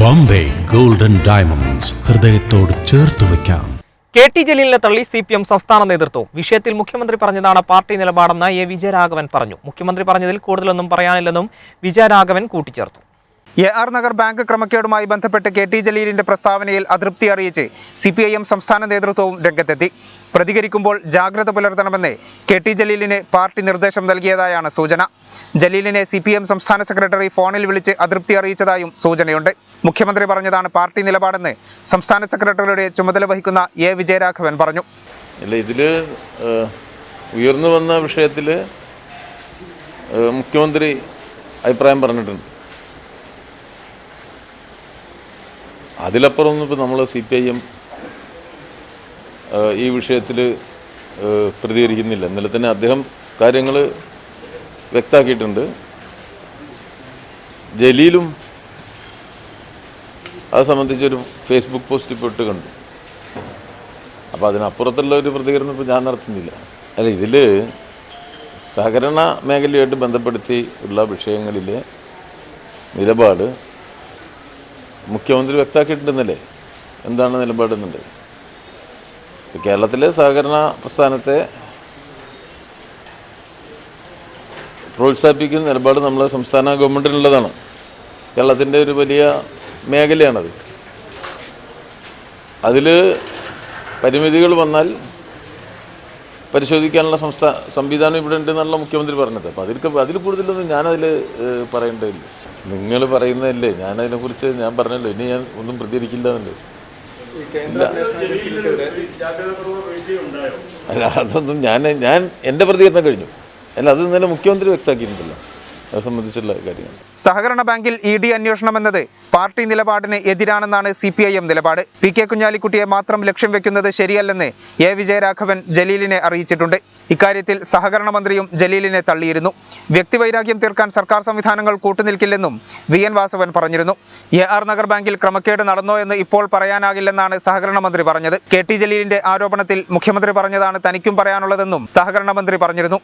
Bombay golden diamonds ഹൃദയത്തോട് ചേർത്ത് വയ്ക്കാം. കെ ടി ജലീലിനെ തള്ളി സി പി എം സംസ്ഥാന നേതൃത്വം വിഷയത്തിൽ മുഖ്യമന്ത്രി പറഞ്ഞതാണ് പാർട്ടി നിലപാടെന്ന് എ. വിജയരാഘവൻ പറഞ്ഞു. മുഖ്യമന്ത്രി പറഞ്ഞതിൽ കൂടുതലൊന്നും പറയാനില്ലെന്നും വിജയരാഘവൻ കൂട്ടിച്ചേർത്തു. എ ആർ നഗർ ബാങ്ക് ക്രമക്കേടുമായി ബന്ധപ്പെട്ട് കെ ടി ജലീലിന്റെ പ്രസ്താവനയിൽ അതൃപ്തി അറിയിച്ച് സി പി ഐ എം സംസ്ഥാന നേതൃത്വവും രംഗത്തെത്തി. പ്രതികരിക്കുമ്പോൾ ജാഗ്രത പുലർത്തണമെന്ന് കെ ടി ജലീലിന് പാർട്ടി നിർദ്ദേശം നൽകിയതായാണ് സൂചന. ജലീലിനെ സി പി എം സംസ്ഥാന സെക്രട്ടറി ഫോണിൽ വിളിച്ച് അതൃപ്തി അറിയിച്ചതായും സൂചനയുണ്ട്. മുഖ്യമന്ത്രി പറഞ്ഞതാണ് പാർട്ടി നിലപാടെന്ന് സംസ്ഥാന സെക്രട്ടറിയുടെ ചുമതല വഹിക്കുന്ന എ വിജയരാഘവൻ പറഞ്ഞു. അല്ല ഉയർന്നു വന്ന മുഖ്യമന്ത്രി അഭിപ്രായം പറഞ്ഞിട്ടുണ്ട്. അതിലപ്പുറമൊന്നും ഇപ്പോൾ നമ്മൾ സി പി ഐ എം ഈ വിഷയത്തിൽ പ്രതികരിക്കുന്നില്ല. ഇന്നലെ തന്നെ അദ്ദേഹം കാര്യങ്ങൾ വ്യക്തമാക്കിയിട്ടുണ്ട് ജലീലും അത് സംബന്ധിച്ചൊരു ഫേസ്ബുക്ക് പോസ്റ്റ് ഇപ്പോൾ ഇട്ട് കണ്ടു. അപ്പോൾ അതിനപ്പുറത്തുള്ള ഒരു പ്രതികരണം ഇപ്പോൾ ഞാൻ നടത്തുന്നില്ല. അല്ല ഇതിൽ സഹകരണ മേഖലയായിട്ട് ബന്ധപ്പെടുത്തി ഉള്ള വിഷയങ്ങളിലെ നിലപാട് മുഖ്യമന്ത്രി വ്യക്തമാക്കിയിട്ടുണ്ടെന്നല്ലേ? എന്താണ് നിലപാടെന്നുണ്ട്? കേരളത്തിലെ സഹകരണ പ്രസ്ഥാനത്തെ പ്രോത്സാഹിപ്പിക്കുന്ന നിലപാട് നമ്മളെ സംസ്ഥാന ഗവൺമെന്റിനുള്ളതാണ് കേരളത്തിന്റെ ഒരു വലിയ മേഖലയാണത്. അതിൽ പരിമിതികൾ വന്നാൽ പരിശോധിക്കാനുള്ള സംസ്ഥാന സംവിധാനം ഇവിടെ ഉണ്ട് എന്നുള്ള മുഖ്യമന്ത്രി പറഞ്ഞത്. അപ്പോൾ അതിൽ അതിൽ കൂടുതലൊന്നും ഞാനതിൽ പറയേണ്ടതില്ല. നിങ്ങൾ പറയുന്നതല്ലേ? ഞാനതിനെക്കുറിച്ച് ഞാൻ പറഞ്ഞല്ലോ. ഇനി ഞാൻ ഒന്നും പ്രതികരിക്കില്ല എന്നല്ലേ അല്ല അതൊന്നും ഞാൻ ഞാൻ എന്റെ പ്രതികരണം കഴിഞ്ഞു. അല്ല അത് ഇന്നലെ മുഖ്യമന്ത്രി വ്യക്തമാക്കിയിട്ടുണ്ടല്ലോ. സംബന്ധിച്ചുള്ള കാര്യങ്ങൾ. സഹകരണ ബാങ്കിൽ ഇ ഡി അന്വേഷണം എന്നത് പാർട്ടി നിലപാടിന് എതിരാണെന്നാണ് സി പി ഐ എം നിലപാട്. പി കെ കുഞ്ഞാലിക്കുട്ടിയെ മാത്രം ലക്ഷ്യം വെക്കുന്നത് ശരിയല്ലെന്ന് എ വിജയരാഘവൻ ജലീലിനെ അറിയിച്ചിട്ടുണ്ട്. ഇക്കാര്യത്തിൽ സഹകരണ മന്ത്രിയും ജലീലിനെ തള്ളിയിരുന്നു. വ്യക്തിവൈരാഗ്യം തീർക്കാൻ സർക്കാർ സംവിധാനങ്ങൾ കൂട്ടുനിൽക്കില്ലെന്നും വി എൻ വാസവൻ പറഞ്ഞിരുന്നു. എ ആർ നഗർ ബാങ്കിൽ ക്രമക്കേട് നടന്നോ എന്ന് ഇപ്പോൾ പറയാനാകില്ലെന്നാണ് സഹകരണ മന്ത്രി പറഞ്ഞത്. കെ ടി ജലീലിന്റെ ആരോപണത്തിൽ മുഖ്യമന്ത്രി പറഞ്ഞതാണ് തനിക്കും പറയാനുള്ളതെന്നും സഹകരണ മന്ത്രി പറഞ്ഞിരുന്നു.